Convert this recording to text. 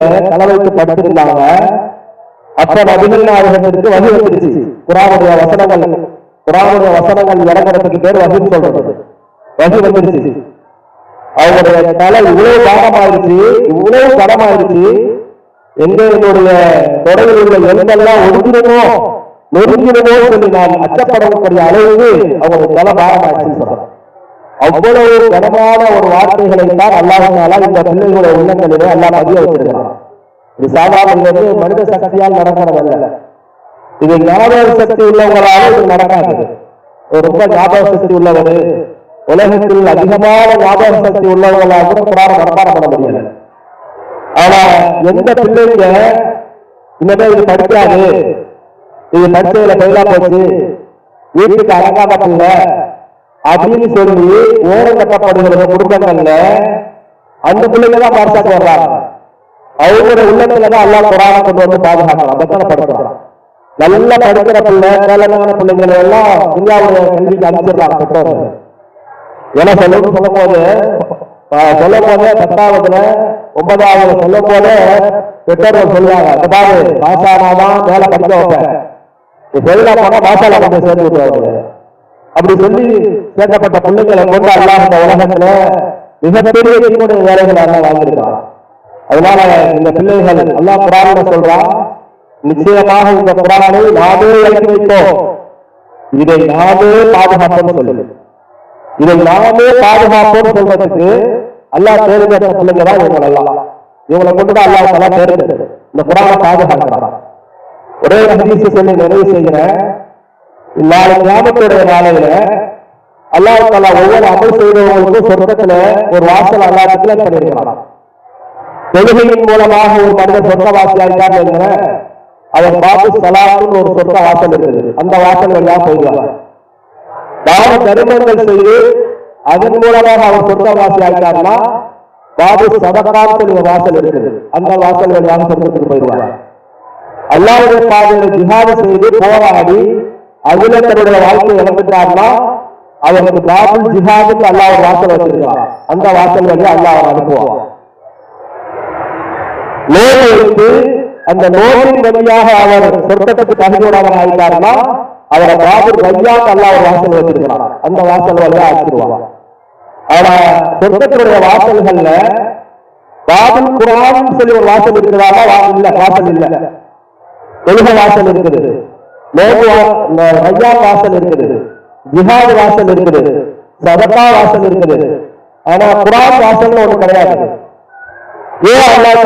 தலை படுத்திருந்தாங்க அப்ப நபிகள் நாயகத்திற்கு வகி வந்துருச்சு. குரானுடைய வசனங்கள் குரானுடைய வசனங்கள் இறங்குறதுக்கு பேர் வகின்னு சொல்றது. வகி வந்துருச்சு. அவருடைய தலை இவ்வளவு பாகமாயிருச்சு இவ்வளவு படமாயிருச்சு எங்க என்னுடைய தொடரில் உள்ள எண்ணெல்லாம் ஒதுங்கிடுமோ நெருங்கிடுமோ சொல்லி நான் அச்சப்படக்கூடிய அளவுக்கு அவருடைய தலை பாகமாயிருச்சுன்னு சொல்றேன் அவ்வளவு கனமான ஒரு வார்த்தைகளை தான் அல்லாஹால இந்த பிள்ளைகளுடைய உள்ளங்களிலே அல்லாஹ் பதிய வச்சிருக்கிறான் இது சாதாரணங்கிறது மனித சக்தியால் நடக்கிறதல்ல. இது ஞாபக சக்தி உள்ளவங்களால இது நடக்காது. ரொம்ப ஞாபக சக்தி உள்ளவர். உலகத்தில் அதிகமான ஞாபக சக்தி உள்ளவங்களால கூட குரான மனப்பாடம் பண்ண முடியல. ஆனா எந்த பிள்ளைங்க இனிமே இது படிக்காது இது படிச்சதுல பயிலா போச்சு வீட்டுக்கு அடங்காம பிள்ளை அப்படின்னு சொல்லி ஓரம் கட்டப்படுகிற குடும்பங்கள்ல அந்த பிள்ளைங்க தான் பாசாக்கு வர்றாங்க. அவங்களோட உள்ளத்துல தான் எல்லாம் குரானை கொண்டு வந்து பாதுகாக்கலாம் பத்தனை நல்லா படிக்கிற பிள்ளை கேளமான பிள்ளைங்களை எல்லாம் இந்தியாவுடைய கல்விக்கு அனுப்பிச்சிடுறாங்க பெற்றோர்கள். என்ன சொல்லுன்னு சொல்லும் போது ஆஹ், சொல்லும் போது பத்தாவதுல ஒன்பதாவது சொல்லும் போது பெற்றோர்கள் சொல்லுவாங்க இந்த பாரு பாசானாதான் மேல படிக்க வைப்பேன். ஃபெயிலா போனா பாசால கொண்டு சேர்ந்து விட்டுருவாங்க அப்படி சொல்லி சேர்க்கப்பட்ட பிள்ளைகளை கொண்டு அல்லாஹ் இந்த உலகத்துல மிகப்பெரிய தீனுடைய வேலைகளை எல்லாம் வாழ்ந்திருக்கிறான் அதனால இந்த பிள்ளைகள் அல்லாஹ் குரான சொல்றான் நிச்சயமாக இந்த புராணை நாமே இறக்கி வைத்தோம் இதை நாமே பாதுகாப்போம் சொல்லுது இதை நாமே பாதுகாப்போம் சொல்றதுக்கு அல்லா தேர்ந்தெடுத்த பிள்ளைங்க தான் இவங்க எல்லாம். இவங்களை கொண்டு தான் அல்லாஹ் தலா தேர்ந்தெடுத்து இந்த குரானை பாதுகாக்கிறான். ஒரே ஹதீஸ் சொல்லி நிறைவு செய்கிறேன். நாளை கிராமத்துடைய நாளையில அல்லாஹ் தாலா ஒவ்வொரு அமல் செய்தவங்களுக்கும் சொர்க்கத்துல ஒரு வாசல் அல்லாஹ் பண்ணிருக்கலாம் தொழுகையின் மூலமாக ஒரு மனிதன் சொர்க்கவாசி ஆயிட்டார் என்கிற அதை பார்த்து சலாத்துன்னு ஒரு சொர்க்க வாசல் இருக்குது. அந்த வாசல் எல்லாம் போயிடுவாங்க தான தருமங்கள் செய்து அதன் மூலமாக அவன் சொர்க்கவாசி ஆயிட்டார்னா பாபு சதகான்னு சொல்லி ஒரு வாசல் இருக்குது. அந்த வாசல் எல்லாம் சொர்க்கத்துக்கு போயிடுவாங்க அல்லாவுடைய பாதையில ஜிஹாது செய்து போராடி அதுல தன்னுடைய வாழ்க்கை இழந்துட்டார்னா அவருக்கு பாபுல் ஜிஹாதுக்கு அல்லாஹ் ஒரு வாசல் வச்சிருக்கான். அந்த வாசல் வந்து அல்லாஹ் அவர் அனுப்புவான். நோய் வைத்து அந்த நோயின் வழியாக அவர் சொர்க்கத்துக்கு தகுதியோடவர் ஆயிட்டார்னா அவரை பாபுல் வழியாக அல்லாஹ் ஒரு வாசல் வச்சிருக்கிறான். அந்த வாசல் வழியா ஆக்கிடுவான் ஆனா சொர்க்கத்தினுடைய வாசல்கள்ல பாபுல் குரான் சொல்லி ஒரு வாசல் இருக்கிறாரா வா- இல்ல வாசல் இல்ல. தொழுக வாசல் இருக்குது. நோபு வாசல் இருக்குது ஜிஹாது வாசல் இருக்குது சதகா வாசல் இருக்குது ஆனா குரான் வாசல்னு ஒண்ணு கிடையாது. ஏன் அல்லாஹ்